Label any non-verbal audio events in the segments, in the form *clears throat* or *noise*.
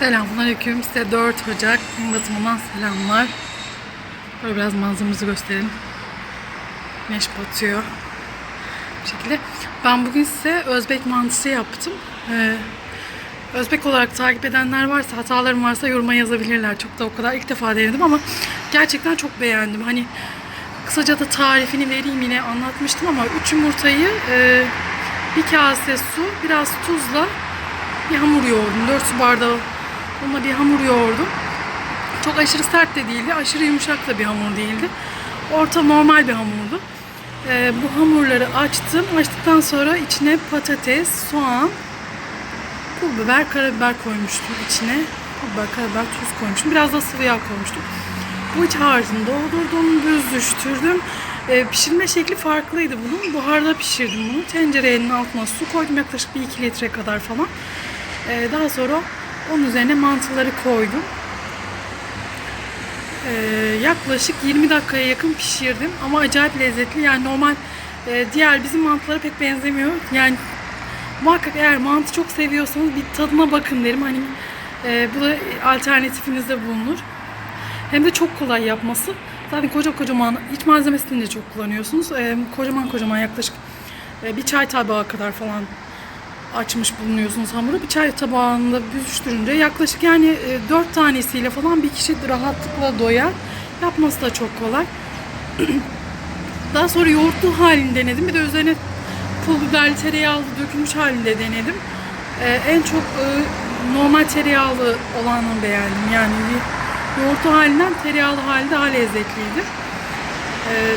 Selamünaleyküm. Size 4 Ocak gün batımından selamlar. Böyle biraz manzaramızı gösterelim. Güneş batıyor. Bu şekilde. Ben bugün size Özbek mantısı yaptım. Ee, Özbek olarak takip edenler varsa, hatalarım varsa yoruma yazabilirler. Çok da o kadar ilk defa denedim ama gerçekten çok beğendim. Hani kısaca da tarifini vereyim yine anlatmıştım ama 3 yumurtayı e, bir kase su, biraz tuzla bir hamur yoğurdum. 4 su bardağı onunla bir hamur yoğurdum. Çok aşırı sert de değildi, aşırı yumuşak da bir hamur değildi. Orta normal bir hamurdu. Ee, bu hamurları açtım. Açtıktan sonra içine patates, soğan, pul biber, karabiber koymuştum içine. Pul biber, karabiber, tuz koymuştum. Biraz da sıvı yağ koymuştum. Bu iç harcını doldurdum, büzdüştürdüm. Ee, pişirme şekli farklıydı bunun. Buharda pişirdim bunu. Tencerenin altına su koydum yaklaşık bir 2 litre kadar falan. Ee, daha sonra onun üzerine mantıları koydum. Ee, yaklaşık 20 dakikaya yakın pişirdim ama acayip lezzetli. Yani normal e, diğer bizim mantılara pek benzemiyor. Yani muhakkak eğer mantı çok seviyorsanız bir tadına bakın derim. Hani e, bu da alternatifinizde bulunur. Hem de çok kolay yapması. Zaten koca kocaman iç malzemesini de çok kullanıyorsunuz. Ee, kocaman kocaman yaklaşık e, bir çay tabağı kadar falan açmış bulunuyorsunuz hamuru. Bir çay tabağında büzüştürünce yaklaşık yani e, 4 tanesiyle falan bir kişi rahatlıkla doyar. Yapması da çok kolay. *clears throat* Daha sonra yoğurtlu halini denedim. Bir de üzerine pul biberli tereyağlı dökülmüş halinde denedim. Ee, en çok e, normal tereyağlı olanı beğendim. Yani bir yoğurtlu halinden tereyağlı hali daha lezzetliydi.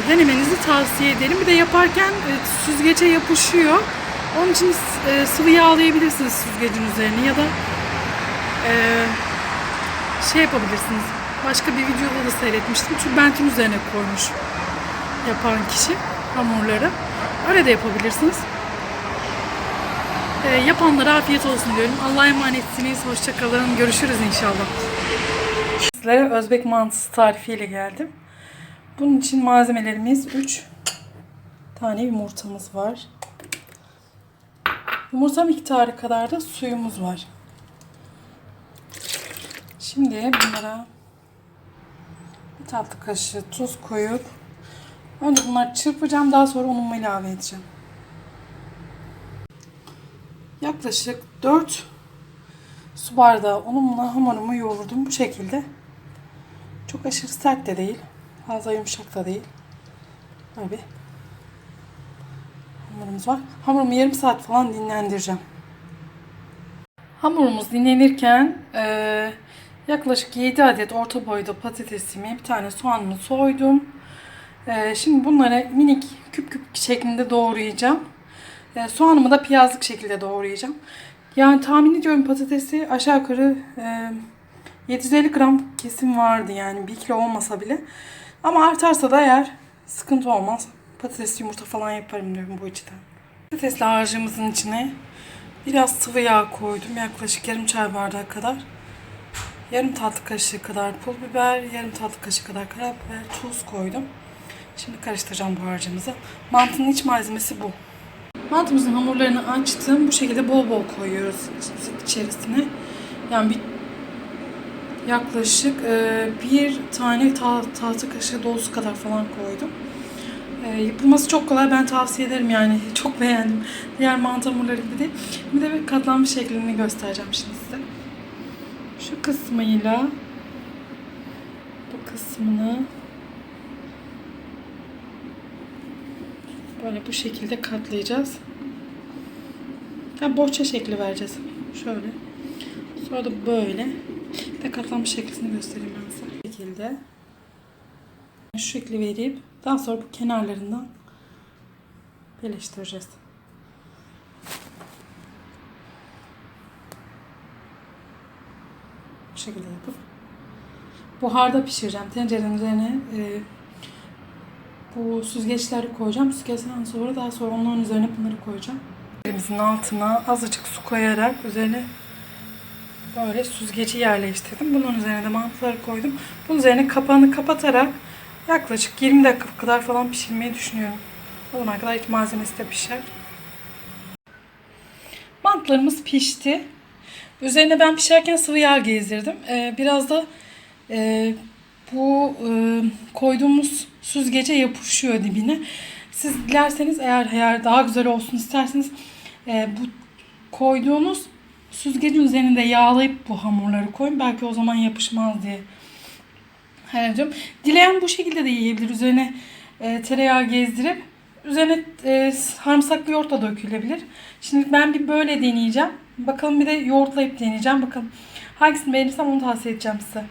Denemenizi tavsiye ederim. Bir de yaparken e, süzgece yapışıyor. Onun için e, sıvı yağlayabilirsiniz süzgecin üzerine ya da e, şey yapabilirsiniz. Başka bir videoda da seyretmiştim. Tülbentin üzerine koymuş yapan kişi hamurları. Öyle de yapabilirsiniz. E, yapanlara afiyet olsun diyorum. Allah'a emanetsiniz. Hoşçakalın. Görüşürüz inşallah. Sizlere Özbek mantısı tarifiyle geldim. Bunun için malzemelerimiz 3 tane yumurtamız var. Yumurta miktarı kadar da suyumuz var. Şimdi bunlara bir tatlı kaşığı tuz koyup önce bunları çırpacağım daha sonra unumu ilave edeceğim. Yaklaşık 4 su bardağı unumla hamurumu yoğurdum bu şekilde. Çok aşırı sert de değil. Fazla yumuşak da değil. Bir hamurumuz var. Hamurumu yarım saat falan dinlendireceğim. Hamurumuz dinlenirken e, yaklaşık 7 adet orta boyda patatesimi, bir tane soğanımı soydum. E, şimdi bunları minik küp küp şeklinde doğrayacağım. E, soğanımı da piyazlık şekilde doğrayacağım. Yani tahmin ediyorum patatesi aşağı yukarı e, 750 gram kesim vardı yani 1 kilo olmasa bile. Ama artarsa da eğer sıkıntı olmaz. Patates yumurta falan yaparım diyorum bu içten. Patatesli harcımızın içine biraz sıvı yağ koydum. Yaklaşık yarım çay bardağı kadar. Yarım tatlı kaşığı kadar pul biber, yarım tatlı kaşığı kadar karabiber, tuz koydum. Şimdi karıştıracağım bu harcımızı. Mantının iç malzemesi bu. Mantımızın hamurlarını açtım. Bu şekilde bol bol koyuyoruz içerisine. Yani bir yaklaşık bir tane ta, tahta kaşığı dolusu kadar falan koydum. E, yapılması çok kolay. Ben tavsiye ederim yani. *laughs* Çok beğendim. Diğer mantı hamurları gibi değil. Bir de bir katlanmış şeklini göstereceğim şimdi size. Şu kısmıyla bu kısmını böyle bu şekilde katlayacağız. Ya bohça şekli vereceğiz. Şöyle. Sonra da böyle. Bir de katlanmış şeklini göstereyim ben size. Bu şekilde. Şu şekli verip daha sonra bu kenarlarından birleştireceğiz. Bu şekilde yapıp buharda pişireceğim. Tencerenin üzerine e, bu süzgeçleri koyacağım. Süzgeçten sonra daha sonra onların üzerine bunları koyacağım. Elimizin altına azıcık su koyarak üzerine böyle süzgeci yerleştirdim. Bunun üzerine de mantıları koydum. Bunun üzerine kapağını kapatarak yaklaşık 20 dakika kadar falan pişirmeyi düşünüyorum. O zamana kadar iç malzemesi de pişer. Mantılarımız pişti. Üzerine ben pişerken sıvı yağ gezdirdim. Ee, biraz da e, bu e, koyduğumuz süzgece yapışıyor dibine. Siz dilerseniz eğer eğer daha güzel olsun isterseniz e, bu koyduğunuz süzgecin üzerinde yağlayıp bu hamurları koyun. Belki o zaman yapışmaz diye hayal ediyorum. Dileyen bu şekilde de yiyebilir. Üzerine e, tereyağı gezdirip üzerine e, sarımsaklı yoğurt da dökülebilir. Şimdi ben bir böyle deneyeceğim. Bakalım bir de yoğurtlayıp deneyeceğim. Bakalım hangisini beğenirsem onu tavsiye edeceğim size.